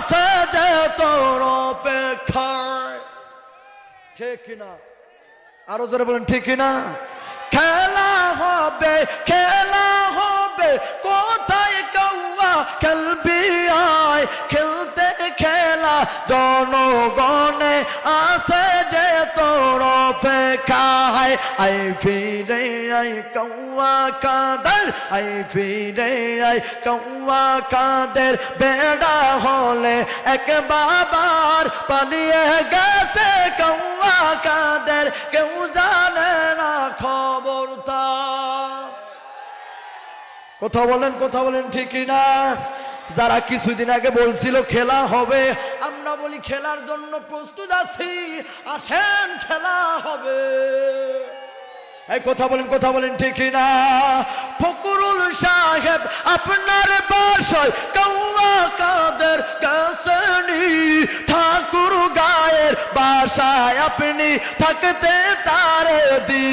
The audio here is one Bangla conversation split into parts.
আছে যে তোর অপেক্ষায়। ঠিক না আরও জোরে বলেন, ঠিক না খেলা হবে খেলা হবে। কোথায় কৌয়া খেলবি আয়? খেলতে খেলা জনগণে আছে যে অপেক্ষায়, আই ফিরে আই কৌয়া কাদের, আই ফিরে আই কৌয়া কাদের। বেড়া হলে এক বাবার পালিয়ে গেছে কৌয়া কাদের, কেউ জানে না খবর তা কথা বলেন কথা বলেন ঠিকই না যারা কিছুদিন আগে বলছিল খেলা হবে, আমরা বলি খেলার জন্য প্রস্তুত আছি। আসেন, খেলা হবে। এই কথা বলেন কথা বলেন ঠিকই না ফকরুল সাহেব আপনার বাসায় কৌয়া কাদের কাসনি ঠাকুর গায়ের বাসায় আপনি থাকতে তারে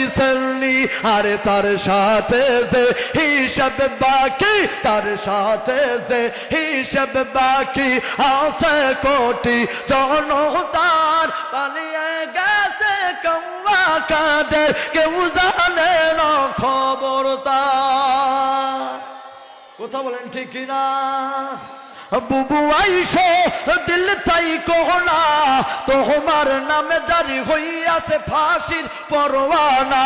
দিছেননি আরে তার সাথে যে হিসাব বাকি, তার সাথে যে হিসাব বাকি আছে কোটি জনতার। পালিয়ে গেছে কৌয়া কাদের কেউ জানে না খবর তার কথা বলেন ঠিক কিনা? বুবু আইসো দিল তাই কোহনা তোমার নামে জারি হইয়াছে ফাঁসির পরোয়ানা।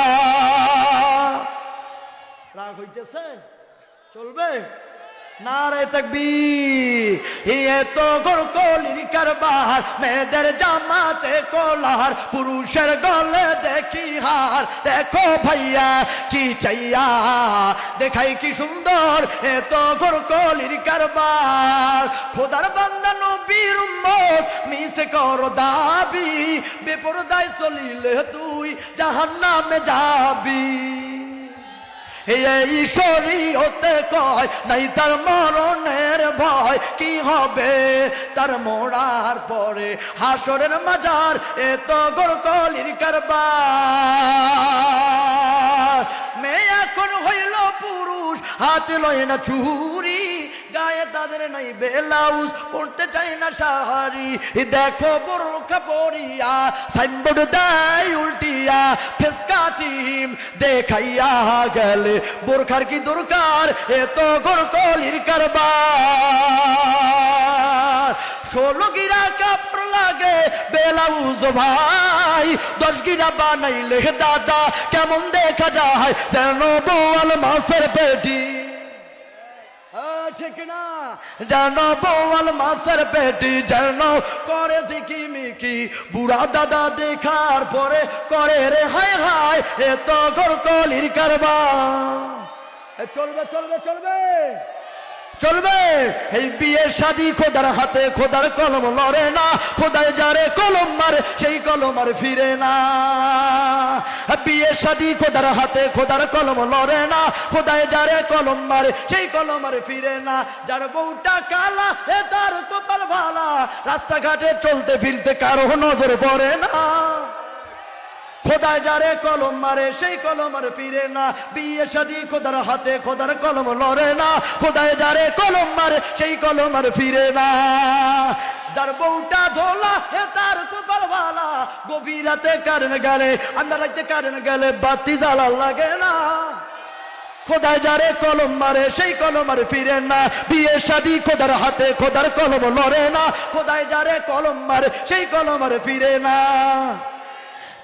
রাগ হইতেছে? চলবে? নারে তকবীর। এ তো গোরকলির কারবার, মেয়েদের জামাতে কোলার, পুরুষের গলে দেখি হার। দেখো ভাইয়া, কি চাইয়া? দেখাই কি সুন্দর এ তো গোরকলির কারবার। খোদার বান্দা নবীর উম্মত মিশে কর দাবি, বেপরদায় চলিলে তুই জাহান্নামে যাবি। এই শরীয়তে কয়, নাই তার মরণের ভয়, কি হবে? তার মোড়ার পরে হাসরের মাজার এত গড়কলির কারবার। মেয়ে এখন হইল পুরুষ, হাতে লয় না চুরি গায়ে তাদের নাই বেলাউজ, পড়তে চাই না সাহারি দেখো বোরখা পরিয়া সাইনবোর্ড দেয় উল্টিয়া ফেসকা টিম দেখাইয়া গেলে। বোরখার কি দরকার? এ তো গোরকলির কারবার। ষোলো গিরা কাপড় লাগে বেলাউজ ভাই, দশ গিরা বানাইলে দাদা, কেমন দেখা যায়? যেন বোয়াল মাসের পেটি। ঠিক না যেন বোয়াল মাছের পেটি যেন করে সিকি মিকি বুড়া দাদা দেখার পরে করে রে, হায় হায় এত ঘর কলির কারবা চলবে চলবে চলবে। চলবে। এই বিয়ে শাদি, খোদার হাতে খোদার কলম লড়ে না। খোদায় যারে কলম মারে, সেই কলম আর ফিরে না। বিয়ে শাদি, খোদার হাতে খোদার কলম লড়ে না। খোদায় যারে কলম মারে, সেই কলম আর ফিরে না। যার বউটা কালা হে তার কপাল ভালা। রাস্তাঘাটে চলতে ফিরতে কারও নজর পড়ে না। খোদায় যারে কলম মারে, সেই কলম আর ফিরে না। বিয়ে শাদি খোদার হাতে খোদার কলম লড়ে না। খোদায় যারে কলম মারে, সেই কলম আর ফিরে না। যার বউটা ধোলা, হে তার কপাল ভালা গভীর রাতে গেলে আন্দার রাতে গেলে বাতি জ্বালা লাগে না। খোদায় যারে কলম মারে, সেই কলম আর ফিরে না। বিয়ে শাদি খোদার হাতে খোদার কলম লড়ে না। খোদায় যারে কলম মারে, সেই কলম আর ফিরে না।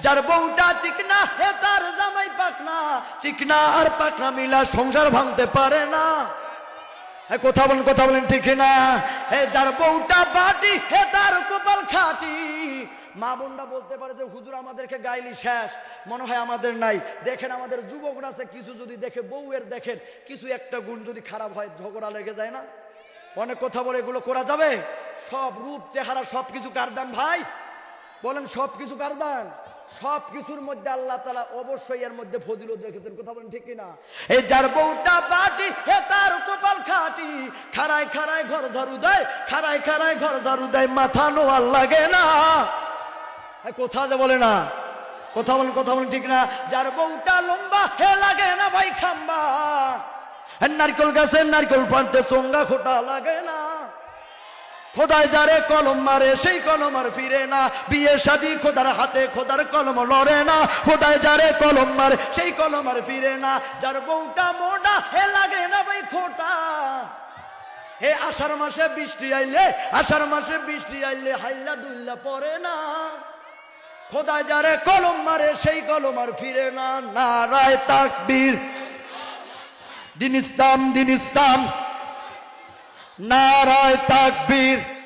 যার বউটা চিকনা, হে তার জামাই পাকনা। চিকনা আর পাকনা মিলা সংসার ভাঙতে পারে না। কথা বলেন কথা বলেন, ঠিক না? এ যার বউটা বাটি, হে তার কপাল খাটি। মা বোনরা বলতে পারে যে, হুজুর, আমাদেরকে গাইলি শেষ। মনে হয় আমাদের নাই। দেখেন, আমাদের যুবকরা আছে, কিছু যদি দেখে, বউয়ের দেখেন, কিছু একটা গুণ যদি খারাপ হয়, ঝগড়া লেগে যায় না? অনেক কথা বলে, এগুলো করা যাবে? সব রূপ, চেহারা সব কিছু কার দান ভাই? বলেন সব কিছু কার দান? সব কিছুর মধ্যে আল্লাহ তালা অবশ্যই এর মধ্যে ফজিলত রেখেছেন। কথা বলেন ঠিক কিনা? এই যার বউটা বাটি, হে তার কপাল খাটি। খারায় খারায় ঘর ঝাড়ু দেয় খারায় খারায় ঘর ঝাড়ু দেয়, মাথা নোয়ার লাগে না। কোথা যে বলে না। কথা বলেন কথা বলেন ঠিক না? যার বউটা লম্বা, হে লাগে না ভাই খাম্বা। নারকেল গাছের নারকেল পানতে সঙ্গা খোটা লাগে না। খোদায় যারে কলম মারে, সেই কলম আর ফিরে না। বিয়ে শাদি খোদার হাতে খোদার কলম লড়ে না। খোদায় যারে কলম মারে, সেই কলম আর ফিরে না। যার বউটা মোটা, হে লাগে না ভাই খোটা। হে আষাঢ় মাসে বৃষ্টি আইলে, আষাঢ় মাসে বৃষ্টি আইলে হাইলা দুল্লা পড়ে না। খোদায় যারে কলম মারে, সেই কলম আর ফিরে না। নারায় তাকবীর। দিন ইসলাম দিন ইসলাম। নারায় তাকবীর।